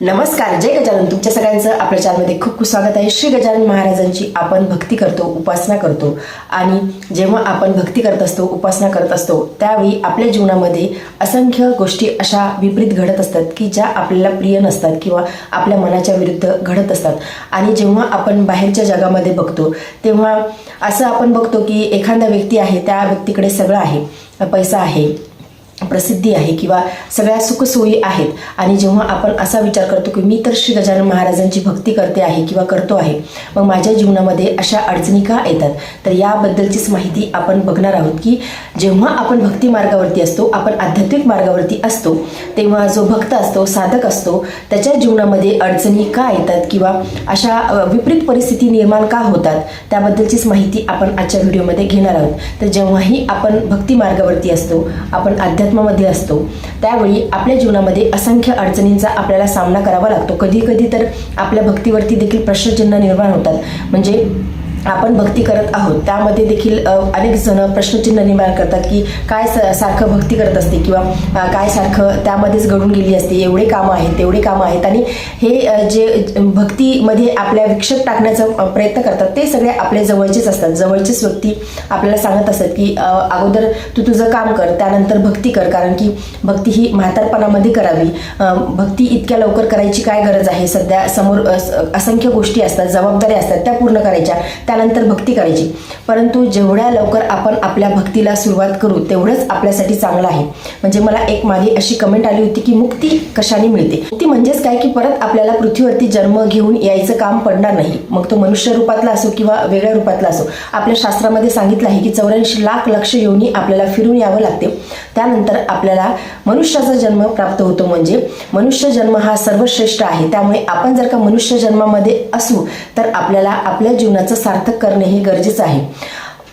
नमस्कार जय गजानन. तुमच्या सगळ्यांचं आपल्या चॅनलमध्ये खूप खूप स्वागत आहे. श्री गजानन महाराजांची आपण भक्ती करतो उपासना करतो. आणि जेव्हा आपण भक्ती करत असतो उपासना करत असतो त्यावेळी आपल्या जीवनामध्ये असंख्य गोष्टी अशा विपरीत घडत असतात की ज्या आपल्याला प्रिय नसतात किंवा आपल्या मनाच्या विरुद्ध घडत असतात. आणि जेव्हा आपण बाहेरच्या जगामध्ये बघतो तेव्हा असं आपण बघतो की एखादा व्यक्ती आहे त्या व्यक्तीकडे सगळं आहे. पैसा आहे प्रसिद्धी आहे किंवा सगळ्या सुखसोयी आहेत. आणि जेव्हा आपण असा विचार करतो की मी तर श्री गजानन महाराजांची भक्ती करते आहे किंवा करतो आहे मग माझ्या जीवनामध्ये अशा अडचणी का येतात? तर याबद्दलचीच माहिती आपण बघणार आहोत की जेव्हा आपण भक्ती मार्गावरती असतो आपण आध्यात्मिक मार्गावरती असतो तेव्हा जो भक्त असतो साधक असतो त्याच्या जीवनामध्ये अडचणी का येतात किंवा अशा विपरीत परिस्थिती निर्माण का होतात? त्याबद्दलचीच माहिती आपण आजच्या व्हिडिओमध्ये घेणार आहोत. तर जेव्हाही आपण भक्ती मार्गावरती असतो आपण अध्यात्मामध्ये असतो. त्यावेळी आपल्या जीवनामध्ये असंख्य अडचणींचा आपल्याला सामना करावा लागतो. कधी कधी तर आपल्या भक्तीवरती देखील प्रश्नचिन्ह निर्माण होतात. म्हणजे आपण भक्ती करत आहोत. त्यामध्ये देखील अनेक जण प्रश्नचिन्ह निर्माण करतात की काय स- सारखं भक्ती करत असते किंवा काय सारखं त्यामध्येच घडून गेली असते. एवढे कामं आहेत तेवढे कामं आहेत. आणि हे जे भक्तीमध्ये आपल्या विक्षेप टाकण्याचा प्रयत्न करतात ते सगळे आपल्या जवळचेच असतात. जवळचेच व्यक्ती आपल्याला सांगत असतात की अगोदर तू तुझं काम कर त्यानंतर भक्ती कर. कारण की भक्ती ही म्हातारपणामध्ये करावी. भक्ती इतक्या लवकर करायची काय गरज आहे? सध्या समोर असंख्य गोष्टी असतात जबाबदाऱ्या असतात त्या पूर्ण करायच्या. त्यानंतर भक्ती करायची. परंतु जेवढ्या लवकर आपण आपल्या भक्तीला सुरुवात करू तेवढंच आपल्यासाठी चांगलं आहे. म्हणजे मला एक मागे अशी कमेंट आली होती की मुक्ती कशाने मिळते? मुक्ती म्हणजेच काय की परत आपल्याला पृथ्वीवरती जन्म घेऊन यायचं काम पडणार नाही. मग तो मनुष्य रूपातला असो किंवा वेगळ्या रूपातला असो. आपल्या शास्त्रामध्ये सांगितलं आहे की चौऱ्याऐंशी लाख लक्ष येऊन आपल्याला फिरून यावं लागते. त्यानंतर आपल्याला मनुष्याचा जन्म प्राप्त होतो म्हणजे मनुष्य जन्म हा सर्वश्रेष्ठ आहे. त्यामुळे आपण जर का मनुष्य जन्मामध्ये असू तर आपल्याला आपल्या जीवनाचं सार्थक करणे हे गरजेचं आहे.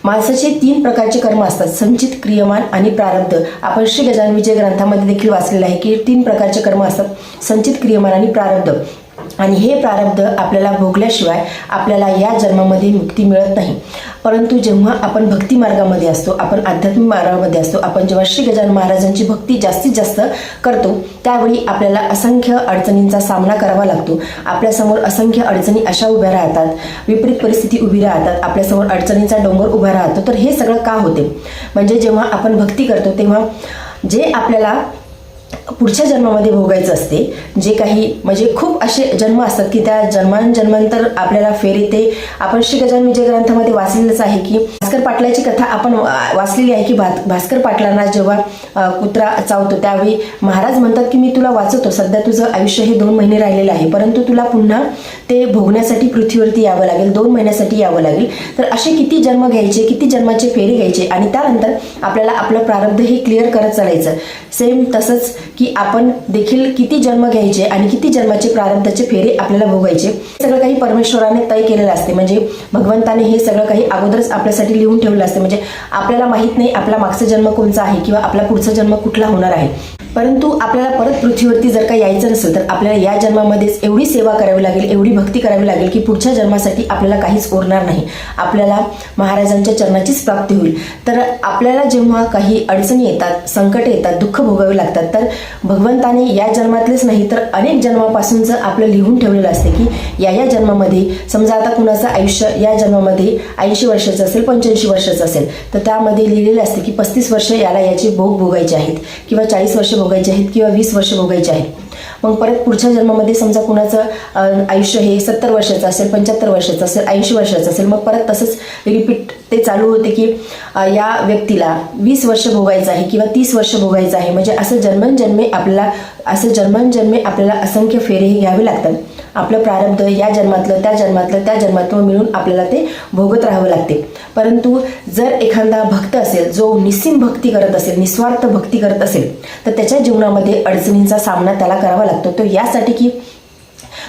माणसाचे तीन प्रकारचे कर्म असतात. संचित क्रियमान आणि प्रारब्ध. आपण श्री गजान विजय ग्रंथामध्ये देखील वाचलेलं आहे की तीन प्रकारचे कर्म असतात. संचित क्रियमान आणि प्रारब्ध. आणि हे प्रारब्ध आपल्याला भोगल्याशिवाय आपल्याला या जन्मामध्ये मुक्ती मिळत नाही. परंतु जेव्हा आपण भक्ती मार्गामध्ये असतो आपण आध्यात्मिक मार्गामध्ये असतो आपण जेव्हा श्री गजानन महाराजांची भक्ती जास्तीत जास्त करतो त्यावेळी आपल्याला असंख्य अडचणींचा सामना करावा लागतो. आपल्यासमोर असंख्य अडचणी अशा उभ्या राहतात विपरीत परिस्थिती उभी राहतात आपल्यासमोर अडचणींचा डोंगर उभा राहतो. तर हे सगळं का होते? म्हणजे जेव्हा आपण भक्ती करतो तेव्हा जे आपल्याला पुढच्या जन्मामध्ये भोगायचं असते. जे काही म्हणजे खूप असे जन्म असतात की त्या जन्मांजन्मांतर आपल्याला फेर येते. आपण श्री गजान विजय ग्रंथामध्ये वाचलेलंच आहे की भास्कर पाटलाची कथा आपण वा- वाचलेली आहे की भास्कर पाटलांना जेव्हा कुत्रा चावतो त्यावेळी महाराज म्हणतात की मी तुला वाचवतो. सध्या तुझं आयुष्य हे दोन महिने राहिलेलं आहे. परंतु तुला पुन्हा ते भोगण्यासाठी पृथ्वीवरती यावं लागेल दोन महिन्यासाठी यावं लागेल. तर असे किती जन्म घ्यायचे किती जन्माचे फेरे घ्यायचे आणि त्यानंतर आपल्याला आपलं प्रारब्ध हे क्लिअर करत चालायचं. सेम तसंच की आपण देखील किती जन्म घ्यायचे आणि किती जन्माचे प्रारब्धाचे फेरे आपल्याला भोगायचे. हे सगळं काही परमेश्वराने तय केलेलं असते. म्हणजे भगवंताने हे सगळं काही अगोदरच आपल्यासाठी लिहून ठेवलं असते. म्हणजे आपल्याला माहीत नाही आपला मागचा जन्म कोणचा आहे किंवा आपला पुढचा जन्म कुठला होणार आहे. परंतु आपल्याला परत पृथ्वीवरती जर का यायचं नसेल तर आपल्याला या जन्मामध्येच एवढी सेवा करावी लागेल एवढी भक्ती करावी लागेल की पुढच्या जन्मासाठी आपल्याला काहीच उरणार नाही. आपल्याला महाराजांच्या चरणाचीच प्राप्ती होईल. तर आपल्याला जेव्हा काही अडचणी येतात संकट येतात दुःख भोगावे लागतात तर भगवंताने या जन्मातलेच नाही तर अनेक जन्मापासूनचं आपलं लिहून ठेवलेलं असते की या या जन्मामध्ये समजा आता कुणाचं आयुष्य या जन्मामध्ये ऐंशी वर्षाचं असेल पंच्याऐंशी वर्षाचं असेल तर त्यामध्ये लिहिलेलं असते की पस्तीस वर्ष याला याचे भोग भोगायचे आहेत किंवा चाळीस वर्ष भोगायचे आहेत किंवा वीस वर्ष भोगायचे आहेत. मग परत पुढच्या जन्मामध्ये समजा कुणाचं आयुष्य हे सत्तर वर्षाचं असेल पंच्याहत्तर वर्षाचं असेल ऐंशी वर्षाचं असेल मग परत तसंच रिपीट ते चालू होते की या व्यक्तीला वीस वर्ष भोगायचं आहे किंवा तीस वर्ष भोगायचं आहे. म्हणजे असं जन्मनजन्मे आपल्याला असं जन्मनजन्मे आपल्याला असंख्य फेरे हे घ्यावे लागतात. आपलं प्रारब्ध या जन्मातलं त्या जन्मातलं त्या जन्मातलं मिळून आपल्याला ते भोगत राहावं लागते. परंतु जर एखादा भक्त असेल जो निस्सीम भक्ती करत असेल निस्वार्थ भक्ती करत असेल तर त्याच्या जीवनामध्ये अडचणींचा सामना त्याला करावा लागतो. तो यासाठी की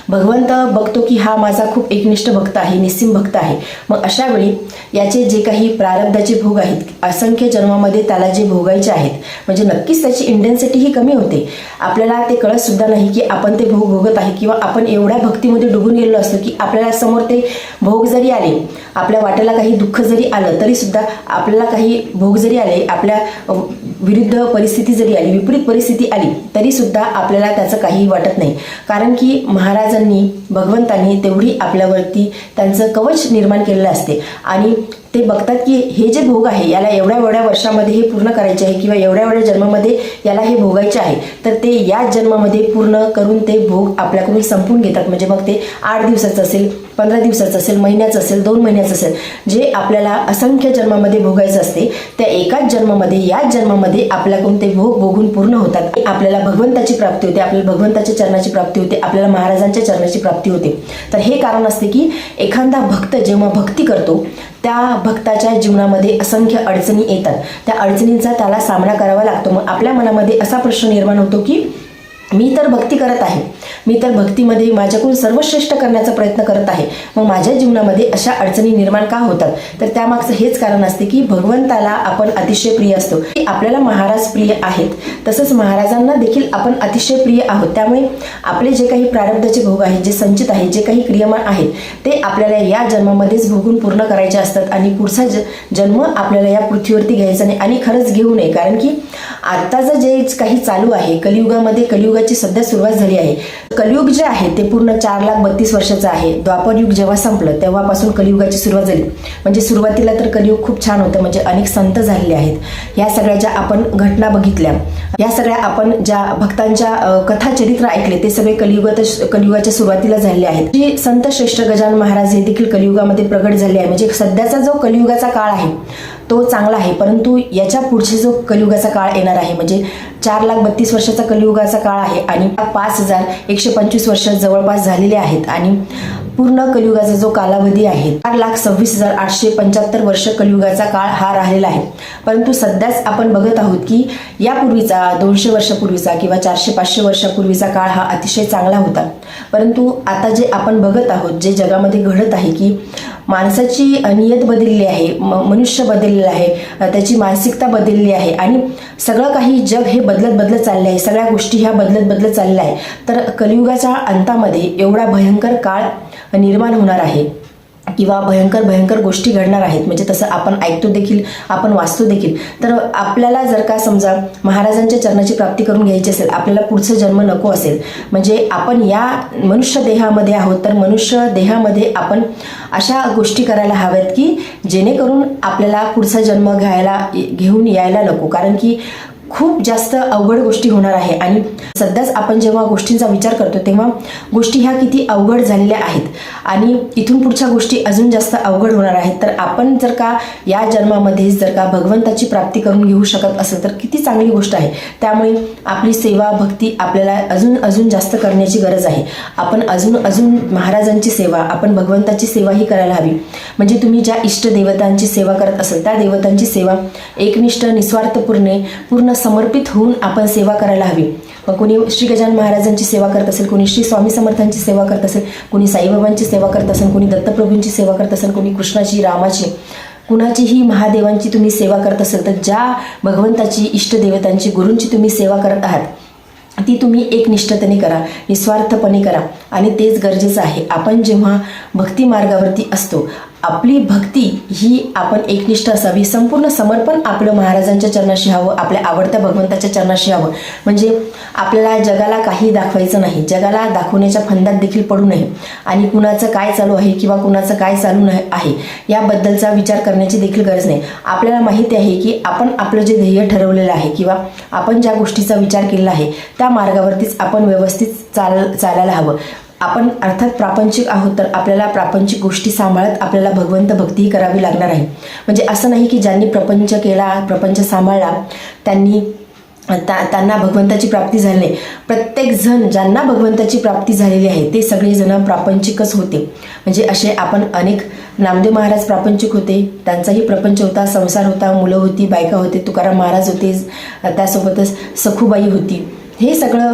भगवंत बघतो की हा माझा खूप एकनिष्ठ भक्त आहे निस्सिम भक्त आहे. मग अशा वेळी याचे जे काही प्रारब्धाचे भोग आहेत असंख्य जन्मामध्ये त्याला जे भोगायचे आहेत म्हणजे नक्कीच त्याची इंटेन्सिटी ही कमी होते. आपल्याला ते कळत सुद्धा नाही की आपण ते भोग भोगत आहे किंवा आपण एवढ्या भक्तीमध्ये डुबून गेलेलो असतो की आपल्याला समोर ते भोग जरी आले आपल्या वाट्याला काही दुःख जरी आलं तरी सुद्धा आपल्याला काही भोग जरी आले आपल्या विरुद्ध परिस्थिती जरी आली विपरीत परिस्थिती आली तरी सुद्धा आपल्याला त्याचं काहीही वाटत नाही. कारण की महाराजांनी भगवंतांनी तेवढी आपल्यावरती त्यांचं कवच निर्माण केलेलं असते. आणि ते बघतात की हे जे भोग आहे याला एवढ्या एवढ्या वर्षामध्ये हे पूर्ण करायचे आहे किंवा एवढ्या एवढ्या जन्मामध्ये याला हे भोगायचे आहे तर ते याच जन्मामध्ये पूर्ण करून ते भोग आपल्याकडून संपून घेतात. म्हणजे मग ते आठ दिवसाचं असेल पंधरा दिवसाचं असेल महिन्याचं असेल दोन महिन्याचं असेल जे आपल्याला असंख्य जन्मामध्ये भोगायचं असते त्या एकाच जन्मामध्ये याच जन्मामध्ये आपल्याकडून ते भोग भोगून पूर्ण होतात. आपल्याला भगवंताची प्राप्ती होते आपल्याला भगवंताच्या चरणाची प्राप्ती होते आपल्याला महाराजांच्या चरणाची प्राप्ती होते. तर हे कारण असते की एखादा भक्त जेव्हा भक्ती करतो त्या भक्ताच्या जीवनामध्ये असंख्य अडचणी येतात. त्या अडचणींचा त्याला सामना करावा लागतो. मग आपल्या मनामध्ये असा प्रश्न निर्माण होतो की मी तर भक्ती करत आहे. मी तर भक्तीमध्ये माझ्याकडून सर्वश्रेष्ठ करण्याचा प्रयत्न करत आहे. मग माझ्या जीवनामध्ये अशा अडचणी निर्माण का होतात? तर त्यामागचं हेच कारण असते की भगवंताला आपण अतिशय प्रिय असतो. की आपल्याला महाराज प्रिय आहेत. तसंच महाराजांना देखील आपण अतिशय प्रिय आहोत. त्यामुळे आपले जे काही प्रारब्धाचे भोग आहेत जे संचित आहेत जे काही क्रियमान आहेत ते आपल्याला या जन्मामध्येच भोगून पूर्ण करायचे असतात आणि पुढचा ज जन्म आपल्याला या पृथ्वीवरती घ्यायचा नाही आणि खरंच घेऊ नये. कारण की आत्ताचं जे काही चालू आहे कलियुगामध्ये कलियुगाची सध्या सुरुवात झाली आहे. कलियुग जे आहे ते पूर्ण चार लाख बत्तीस वर्षाचं आहे. द्वापर युग जेव्हा संपलं तेव्हापासून कलियुगाची सुरुवात झाली. म्हणजे सुरुवातीला तर कलियुग खूप छान होतं म्हणजे अनेक संत झालेले आहेत. या सगळ्या ज्या आपण घटना बघितल्या या सगळ्या आपण ज्या भक्तांच्या कथा चरित्र ऐकले ते सगळे कलियुगात कलियुगाच्या सुरुवातीला झालेले आहेत. जे संत श्रेष्ठ गजानन महाराज हे देखील कलियुगामध्ये प्रगट झाले आहे म्हणजे सध्याचा जो कलियुगाचा काळ आहे तो चांगला आहे. परंतु याच्या पुढचे जो कलियुगाचा काळ येणार आहे म्हणजे चार लाख बत्तीस वर्षाचा कलियुगाचा काळ आहे आणि पाच हजार एकशे पंचवीस वर्ष जवळपास झालेले आहेत. आणि पूर्ण कलियुगाचा जो कालावधी आहे चार लाख सव्वीस हजार आठशे पंच्याहत्तर वर्ष कलियुगाचा काळ हा राहिलेला आहे. परंतु सध्याच आपण बघत आहोत की यापूर्वीचा दोनशे वर्षापूर्वीचा किंवा चारशे पाचशे वर्षापूर्वीचा काळ हा अतिशय चांगला होता. परंतु आता जे आपण बघत आहोत जे जगामध्ये घडत आहे की माणसाची नियत बदलली आहे म- मनुष्य बदललेला आहे त्याची मानसिकता बदलली आहे आणि सगळं काही जग हे बदलत बदलत चाललं आहे सगळ्या गोष्टी ह्या बदलत बदलत चालल्या आहे तर कलियुगाच्या अंतामध्ये एवढा भयंकर काळ निर्माण होणार आहे किंवा भयंकर भयंकर गोष्टी घडणार आहेत. म्हणजे तसं आपण ऐकतो देखील आपण वाचतो देखील. तर आपल्याला जर का समजा महाराजांच्या चरणाची प्राप्ती करून घ्यायची असेल आपल्याला पुढचं जन्म नको असेल. म्हणजे आपण या मनुष्य देहामध्ये आहोत तर मनुष्य देहामध्ये आपण अशा गोष्टी करायला हव्यात की जेणेकरून आपल्याला पुढचा जन्म घ्यायला घेऊन यायला नको. कारण की खूप जास्त अवघड गोष्टी होणार आहे. आणि सध्याच आपण जेव्हा गोष्टींचा विचार करतो तेव्हा गोष्टी ह्या किती अवघड झालेल्या आहेत. आणि इथून पुढच्या गोष्टी अजून जास्त अवघड होणार आहेत. तर आपण जर का या जन्मामध्ये जर का भगवंताची प्राप्ती करून घेऊ शकत असेल तर किती चांगली गोष्ट आहे. त्यामुळे आपली सेवा भक्ती आपल्याला अजून अजून जास्त करण्याची गरज आहे. आपण अजून अजून महाराजांची सेवा आपण भगवंताची सेवा ही करायला हवी. म्हणजे तुम्ही ज्या इष्ट देवतांची सेवा करत असाल त्या देवतांची सेवा एकनिष्ठ निस्वार्थपूर्णे पूर्ण समर्पित होऊन आपण सेवा करायला हवी. मग कोणी श्री गजानन महाराजांची सेवा करत असेल कोणी श्री स्वामी समर्थांची सेवा करत असेल कोणी साईबाबांची सेवा करत असेल कोणी दत्तप्रभूंची सेवा करत असेल कोणी कृष्णाची रामाची कुणाचीही महादेवांची तुम्ही सेवा करत असेल तर ज्या भगवंताची इष्टदेवतांची गुरूंची तुम्ही सेवा करत आहात ती तुम्ही एकनिष्ठतेने करा निस्वार्थपणे करा. आणि तेच गरजेचं आहे. आपण जेव्हा भक्ती मार्गावरती असतो आपली भक्ती ही आपण एकनिष्ठ असावी संपूर्ण समर्पण आपलं महाराजांच्या चरणाशी हवं आपल्या आवडत्या भगवंताच्या चरणाशी हवं म्हणजे आपल्याला जगाला काही दाखवायचं नाही. जगाला दाखवण्याच्या फंदात देखील पडू नये. आणि कुणाचं काय चालू आहे किंवा कुणाचं काय चालू नाही आहे याबद्दलचा विचार करण्याची देखील गरज नाही. आपल्याला माहिती आहे की आपण आपलं जे ध्येय ठरवलेलं आहे किंवा आपण ज्या गोष्टीचा विचार केलेला आहे त्या मार्गावरतीच आपण व्यवस्थित चाल चालायला हवं. आपण अर्थात प्रापंचिक आहोत तर आपल्याला प्रापंचिक गोष्टी सांभाळत आपल्याला भगवंत भक्तीही करावी लागणार आहे. म्हणजे असं नाही की ज्यांनी प्रपंच केला प्रपंच सांभाळला त्यांनी ता त्यांना भगवंताची प्राप्ती झाली नाही. प्रत्येक जण ज्यांना भगवंताची प्राप्ती झालेली आहे ते सगळेजण प्रापंचिकच होते. म्हणजे असे आपण अनेक नामदेव महाराज प्रापंचिक होते. त्यांचाही प्रपंच होता संसार होता मुलं होती बायका होते तुकाराम महाराज होते त्यासोबतच सखूबाई होती. हे सगळं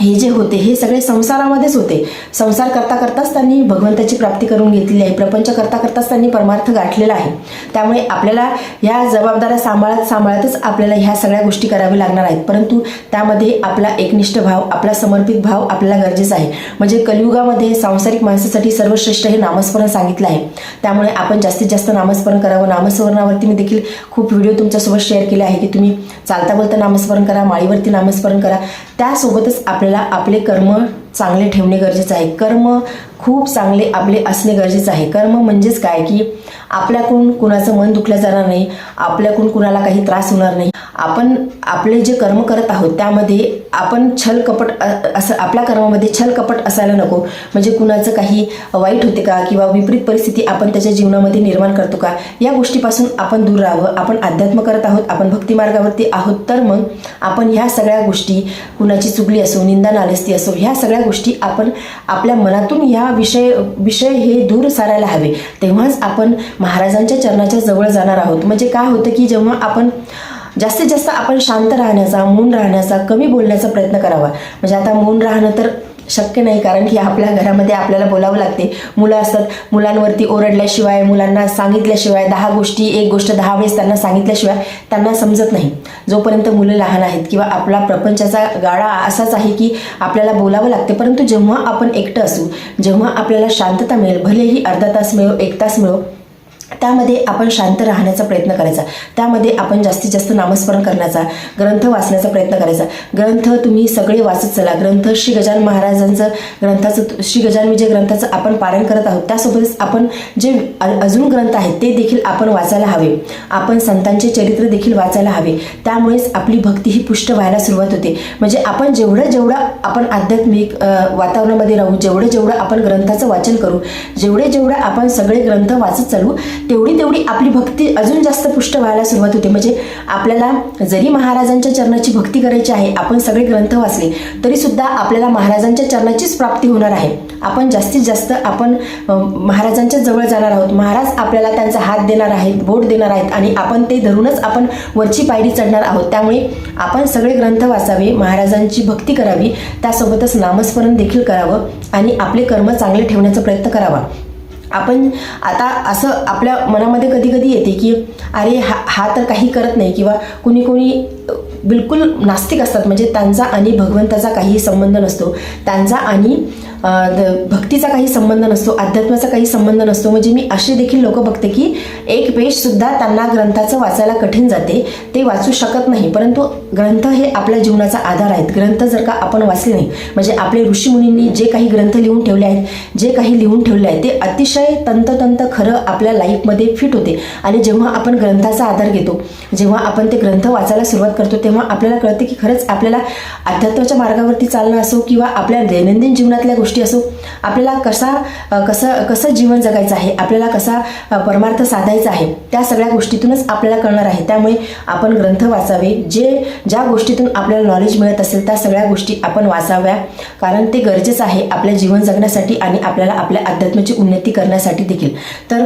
हे जे होते हे सगळे संसारामध्येच होते. संसार करता करताच त्यांनी भगवंताची प्राप्ती करून घेतलेली आहे. प्रपंच करता करताच त्यांनी परमार्थ गाठलेला आहे. त्यामुळे आपल्याला ह्या जबाबदाऱ्या सांभाळत सांभाळतच आपल्याला ह्या सगळ्या गोष्टी कराव्या लागणार आहेत. परंतु त्यामध्ये आपला एकनिष्ठ भाव आपला समर्पित भाव आपल्याला गरजेचा आहे. म्हणजे कलियुगामध्ये सांसारिक माणसासाठी सर्वश्रेष्ठ हे नामस्मरण सांगितलं आहे. त्यामुळे आपण जास्तीत जास्त नामस्मरण करावं. नामस्मरणावरती मी देखील खूप व्हिडिओ तुमच्यासोबत शेअर केले आहे की तुम्ही चालता बोलता नामस्मरण करा माळीवरती नामस्मरण करा. त्यासोबतच आपल्याला आपल्याला आपले कर्म चांगले ठेवणे गरजेचं आहे. कर्म खूप चांगले आपले असणे गरजेचं आहे. कर्म म्हणजेच काय? की आपल्याकडून कुणाचं मन दुखलं जाणार नाही आपल्याकडून कुणाला काही त्रास होणार नाही. आपण आपले जे कर्म करत आहोत त्यामध्ये आपण छल कपट असं आपल्या कर्मामध्ये छल कपट असायला नको. म्हणजे कुणाचं काही वाईट होते का? किंवा विपरीत परिस्थिती आपण त्याच्या जीवनामध्ये निर्माण करतो का? या गोष्टीपासून आपण दूर राहावं. आपण अध्यात्म करत आहोत आपण भक्तिमार्गावरती आहोत तर मग आपण ह्या सगळ्या गोष्टी कुणाची चुगली असो निंदा नालस्ती असो ह्या सगळ्या गोष्टी आपण आपल्या मनातून ह्या विषय विषय हे दूर सारायला हवे. तेव्हाच आपण महाराजांच्या चरणाच्या जवळ जाणार आहोत. म्हणजे काय होतं की जेव्हा आपण जास्तीत जास्त आपण शांत राहण्याचा मौन राहण्याचा कमी बोलण्याचा प्रयत्न करावा. म्हणजे आता मौन राहणं तर शक्य नाही कारण की आपल्या घरामध्ये आपल्याला बोलावं लागते. मुलं असतात मुलांवरती ओरडल्याशिवाय मुलांना सांगितल्याशिवाय दहा गोष्टी एक गोष्ट दहा वेळेस त्यांना सांगितल्याशिवाय त्यांना समजत नाही. जोपर्यंत मुलं लहान आहेत किंवा आपला प्रपंचाचा गाडा असाच आहे की आपल्याला बोलावं लागते परंतु जेव्हा आपण एकटं असू जेव्हा आपल्याला शांतता मिळेल भलेही अर्धा तास मिळो एक तास मिळो त्यामध्ये आपण शांत राहण्याचा प्रयत्न करायचा. त्यामध्ये आपण जास्तीत जास्त नामस्मरण करण्याचा ग्रंथ वाचण्याचा प्रयत्न करायचा. ग्रंथ तुम्ही सगळे वाचत चला. ग्रंथ श्री गजान महाराजांचं ग्रंथाचं श्री गजान विजय ग्रंथाचं आपण पारण करत आहोत. त्यासोबतच आपण जे अजून ग्रंथ आहेत ते देखील आपण वाचायला हवे. आपण संतांचे चरित्र देखील वाचायला हवे. त्यामुळेच आपली भक्ती ही पुष्ट व्हायला सुरुवात होते. म्हणजे आपण जेवढं जेवढं आपण आध्यात्मिक वातावरणामध्ये राहू जेवढं जेवढं आपण ग्रंथाचं वाचन करू जेवढे जेवढं आपण सगळे ग्रंथ वाचत चालू तेवढी तेवढी आपली भक्ती अजून जास्त पुष्ट व्हायला सुरुवात होते. म्हणजे आपल्याला जरी महाराजांच्या चरणाची भक्ती करायची आहे आपण सगळे ग्रंथ वाचले तरी सुद्धा आपल्याला महाराजांच्या चरणाचीच प्राप्ती होणार आहे. आपण जास्तीत जास्त आपण महाराजांच्या जवळ जाणार आहोत. महाराज आपल्याला त्यांचा हात देणार आहेत बोट देणार आहेत आणि आपण ते धरूनच आपण वरची पायरी चढणार आहोत. त्यामुळे आपण सगळे ग्रंथ वाचावे महाराजांची भक्ती करावी त्यासोबतच नामस्मरण देखील करावं आणि आपले कर्म चांगले ठेवण्याचा प्रयत्न करावा. आपण आता असं आपल्या मनामध्ये कधी कधी येते की अरे हा हा तर काही करत नाही किंवा कुणी कुणी बिलकुल नास्तिक असतात. म्हणजे त्यांचा आणि भगवंताचा काही संबंध नसतो. त्यांचा आणि भक्तीचा काही संबंध नसतो अध्यात्माचा काही संबंध नसतो. म्हणजे मी असे देखील लोक बघते की एक पेजसुद्धा त्यांना ग्रंथाचं वाचायला कठीण जाते ते वाचू शकत नाही. परंतु ग्रंथ हे आपल्या जीवनाचा आधार आहेत. ग्रंथ जर का आपण वाचले नाही म्हणजे आपले ऋषीमुनींनी जे काही ग्रंथ लिहून ठेवले आहेत जे काही लिहून ठेवले आहे ते अतिशय तंततंत खरं आपल्या लाईफमध्ये फिट होते. आणि जेव्हा आपण ग्रंथाचा आधार घेतो जेव्हा आपण ते ग्रंथ वाचायला सुरुवात करतो तेव्हा आपल्याला कळते की खरंच आपल्याला अध्यात्माच्या मार्गावरती चालणं असो किंवा आपल्या दैनंदिन जीवनातल्या गोष्टी गोष्टी असो आपल्याला कसा कसं कसं जीवन जगायचं आहे आपल्याला कसा परमार्थ साधायचा आहे त्या सगळ्या गोष्टीतूनच आपल्याला कळणार आहे. त्यामुळे आपण ग्रंथ वाचावे जे ज्या गोष्टीतून आपल्याला नॉलेज मिळत असेल त्या सगळ्या गोष्टी आपण वाचाव्या. कारण ते गरजेचं आहे आपल्या जीवन जगण्यासाठी आणि आपल्याला आपल्या अध्यात्माची उन्नती करण्यासाठी देखील. तर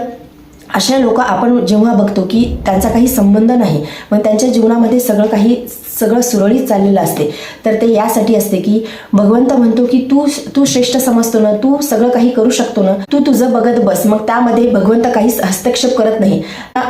अशा लोक आपण जेव्हा बघतो की त्यांचा काही संबंध नाही मग त्यांच्या जीवनामध्ये सगळं काही सगळं सुरळीत चाललेलं असते. तर ते यासाठी असते की भगवंत म्हणतो की तू तू श्रेष्ठ समजतो ना तू सगळं काही करू शकतो ना तू तुझं बघत बस मग त्यामध्ये भगवंत काहीच हस्तक्षेप करत नाही.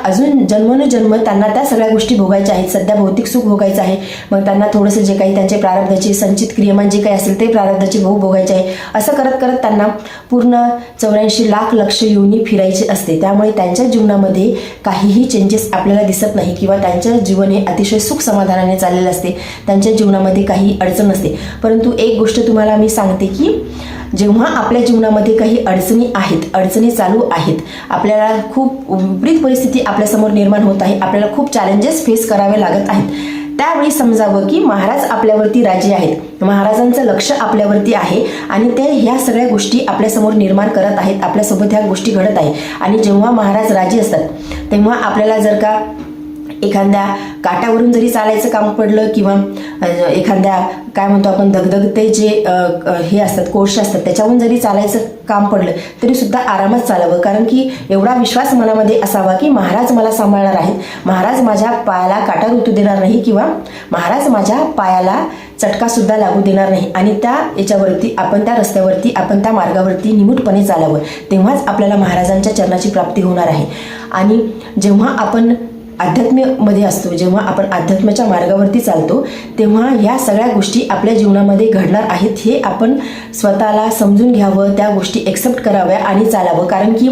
अजून जन्मनुजन्म त्यांना त्या सगळ्या गोष्टी भोगायच्या आहेत. सध्या भौतिक सुख भोगायचं आहे. मग त्यांना थोडंसं जे काही त्यांचे प्रारब्धाचे संचित क्रियमान जे काही असेल ते प्रारब्धाचे भोग भोगायचे आहे. असं करत करत त्यांना पूर्ण चौऱ्याऐंशी लाख लक्ष योनी फिरायचे असते. त्यामुळे त्यांच्या जीवनामध्ये काहीही चेंजेस आपल्याला दिसत नाही किंवा त्यांचं जीवन हे अतिशय सुख समाधानाने चालले चाललेलं असते. त्यांच्या जीवनामध्ये काही अडचण असते परंतु एक गोष्ट तुम्हाला मी सांगते की जेव्हा आपल्या जीवनामध्ये काही अडचणी आहेत अडचणी चालू आहेत आपल्याला खूप विपरीत परिस्थिती आपल्यासमोर निर्माण होत आहे आपल्याला खूप चॅलेंजेस फेस करावे लागत आहेत. त्यावेळी समजावं की महाराज आपल्यावरती राजे आहेत. महाराजांचं लक्ष आपल्यावरती आहे आणि ते ह्या सगळ्या गोष्टी आपल्यासमोर निर्माण करत आहेत आपल्यासोबत ह्या गोष्टी घडत आहे. आणि जेव्हा महाराज राजे असतात तेव्हा आपल्याला जर का एखाद्या काटावरून जरी चालायचं काम पडलं किंवा एखाद्या काय म्हणतो आपण दगदगते जे हे असतात कोळसे असतात त्याच्यावरून जरी चालायचं काम पडलं तरी सुद्धा आरामात चालावं. कारण की एवढा विश्वास मनामध्ये असावा की महाराज मला सांभाळणार आहेत. महाराज माझ्या पायाला काटा ऋतू देणार नाही किंवा महाराज माझ्या पायाला चटका सुद्धा लागू देणार नाही. आणि त्या याच्यावरती आपण त्या रस्त्यावरती आपण त्या मार्गावरती निमूटपणे चालावं. तेव्हाच आपल्याला महाराजांच्या चरणाची प्राप्ती होणार आहे. आणि जेव्हा आपण अध्यात्ममध्ये असतो. जेव्हा आपण अध्यात्माच्या मार्गावरती चालतो तेव्हा ह्या सगळ्या गोष्टी आपल्या जीवनामध्ये घडणार आहेत हे आपण स्वतःला समजून घ्यावं त्या गोष्टी एक्सेप्ट कराव्या आणि चालावं. कारण की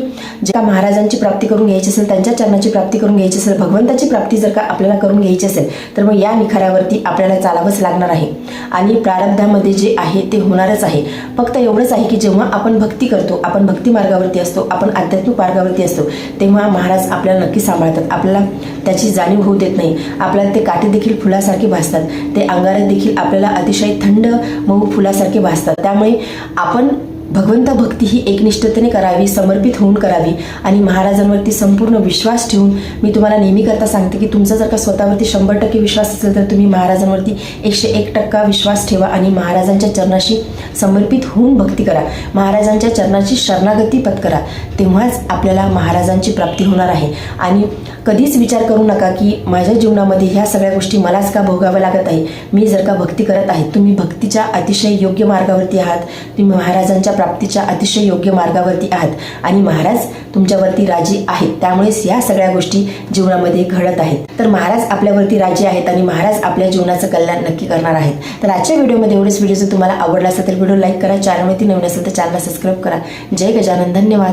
ज्या महाराजांची प्राप्ती करून घ्यायची असेल त्यांच्या चरणाची प्राप्ती करून घ्यायची असेल भगवंताची प्राप्ती जर का आपल्याला करून घ्यायची असेल तर मग या निखाऱ्यावरती आपल्याला चालावंच लागणार आहे. आणि प्रारब्धामध्ये जे आहे ते होणारच आहे. फक्त एवढंच आहे की जेव्हा आपण भक्ती करतो आपण भक्ती मार्गावरती असतो आपण आध्यात्मिक मार्गावरती असतो तेव्हा महाराज आपल्याला नक्की सांभाळतात. आपल्याला त्याची जाणीव होऊ देत नाही. आपल्याला ते काठी देखील फुलासारखे भासतात. ते अंगारे देखील आपल्याला अतिशय थंड मऊ फुलासारखे भासतात. त्यामुळे आपण भगवंत भक्ती ही एकनिष्ठतेने करावी समर्पित होऊन करावी आणि महाराजांवरती संपूर्ण विश्वास ठेवून मी तुम्हाला नेहमी करता सांगते की तुमचा जर का स्वतःवरती शंभर टक्के विश्वास असेल तर तुम्ही महाराजांवरती एकशे एक टक्का विश्वास ठेवा आणि महाराजांच्या चरणाशी समर्पित होऊन भक्ती करा. महाराजांच्या चरणाची शरणागती पत्करा. तेव्हाच आपल्याला महाराजांची प्राप्ती होणार आहे. आणि कधीच विचार करू नका की माझ्या जीवनामध्ये ह्या सगळ्या गोष्टी मलाच का भोगाव्या लागत आहे? मी जर का भक्ती करत आहे तुम्ही भक्तीच्या अतिशय योग्य मार्गावरती आहात तुम्ही महाराजांच्या प्राप्तीच्या अतिशय योग्य मार्गावरती आहात. आणि महाराज तुमच्यावरती राजी आहेत. त्यामुळेच या सगळ्या गोष्टी जीवनामध्ये घडत आहेत. तर महाराज आपल्यावरती राजी आहेत आणि महाराज आपल्या जीवनाचं कल्याण नक्की करणार आहेत. तर आजच्या व्हिडिओमध्ये एवढेच. व्हिडिओ जर तुम्हाला आवडला असेल तर व्हिडिओ लाईक करा. चॅनलवरती नवीन असेल तर चॅनलला सबस्क्राईब करा. जय गजानन. धन्यवाद.